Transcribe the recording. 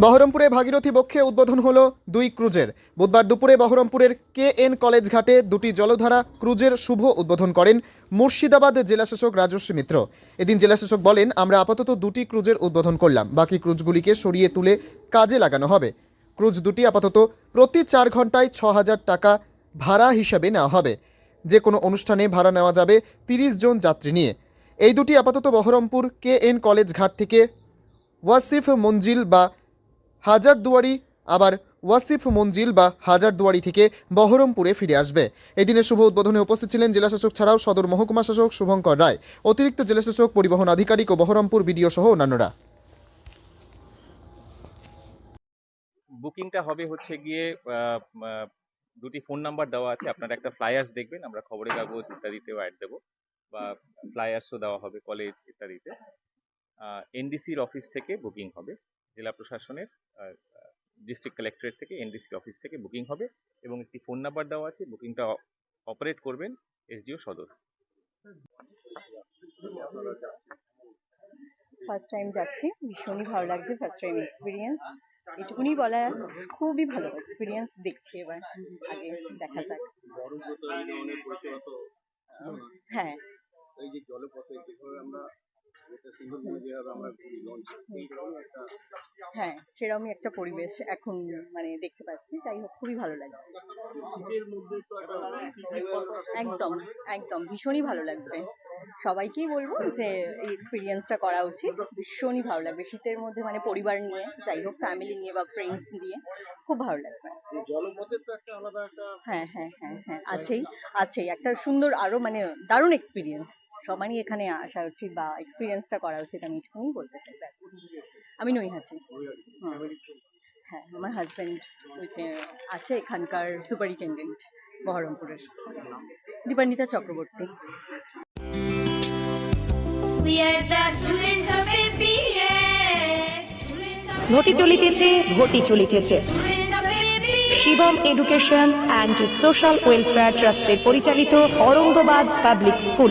বহরমপুরে ভাগীরথী বক্ষে উদ্বোধন হল দুই ক্রুজের। বুধবার দুপুরে বহরমপুরের কে এন কলেজ ঘাটে দুটি জলধারা ক্রুজের শুভ উদ্বোধন করেন মুর্শিদাবাদ জেলাশাসক রাজস্বী মিত্র। এদিন জেলাশাসক বলেন, আমরা আপাতত দুটি ক্রুজের উদ্বোধন করলাম, বাকি ক্রুজগুলিকে সরিয়ে তুলে কাজে লাগানো হবে। ক্রুজ দুটি আপাতত প্রতি চার ঘন্টায় ছ হাজার টাকা ভাড়া হিসাবে নেওয়া হবে। যে কোনো অনুষ্ঠানে ভাড়া নেওয়া যাবে তিরিশ জন যাত্রী নিয়ে। এই দুটি আপাতত বহরমপুর কে এন কলেজ ঘাট থেকে ওয়াসিফ মঞ্জিল বা হাজারদুয়ারি আবার ওয়াসিফ মঞ্জিল বা হাজারদুয়ারি থেকে বহরমপুরে ফিরে আসবে। এই দিনের শুভ উদ্বোধনে উপস্থিত ছিলেন জেলাশাসক ছাড়াও সদর মহকুমা শাসক শুভঙ্কর রায়। অতিরিক্ত জেলাশাসক, পরিবহন আধিকারিক ও বহরমপুর বিডিও সহ অন্যান্যরা। বুকিংটা হবে হচ্ছে গিয়ে দুটি ফোন নাম্বার দেওয়া আছে। আপনারা একটা ফ্লায়ার্স দেখবেন, আমরা খবরের কাগজ ইত্যাদিতেও অ্যাড দেবো। বা ফ্লায়ার্সও দেওয়া হবে কলেজ ইত্যাদিতে। এনডিসির অফিস থেকে বুকিং হবে। জেলা প্রশাসনের ডিস্ট্রিক্ট কালেক্টরেট থেকে এনডিসি অফিস থেকে বুকিং হবে এবং একটি ফোন নাম্বার দেওয়া আছে বুকিংটা অপারেট করবেন এসডিও সদর। ফার্স্ট টাইম যাচ্ছি ভীষণই ভালো লাগছে ফার্স্ট টাইম এক্সপিরিয়েন্স এটুকুনি বলা খুবই ভালো এক্সপিরিয়েন্স দেখছি এবার আগে দেখা যাক। হ্যাঁ। এই যে জলপথে যেভাবে আমরা হ্যাঁ সেরকমই একটা পরিবেশ এখন মানে দেখতে পাচ্ছি। যাই হোক, খুবই ভালো লাগছে। একদম একদম, ভীষণই ভালো লাগবে। সবাইকেই বলব যে এই এক্সপিরিয়েন্সটা করা উচিত। ভীষণই ভালো লাগবে। শীতের মধ্যে মানে পরিবার নিয়ে, যাই হোক ফ্যামিলি নিয়ে বা ফ্রেন্ডস নিয়ে খুব ভালো লাগবে। হ্যাঁ হ্যাঁ হ্যাঁ হ্যাঁ আছেই আছেই। একটা সুন্দর আরও মানে দারুণ এক্সপিরিয়েন্স সবারই এখানে আসা উচিত বা এক্সপিরিয়েন্সটা করা উচিত আমি এটুকুনি বলতে চাই ব্যাস। আমি নৈহাটি হুম। হ্যাঁ আমার হাজব্যান্ড হচ্ছে আছে এখানকার সুপারিনটেন্ডেন্ট বহরমপুরের দীপান্বিতা চক্রবর্তী ঘটি চলিতেছে ঘটি চলিতেছে. Shivam education and social welfare ট্রাস্টের পরিচালিত অরঙ্গবাদ পাবলিক স্কুল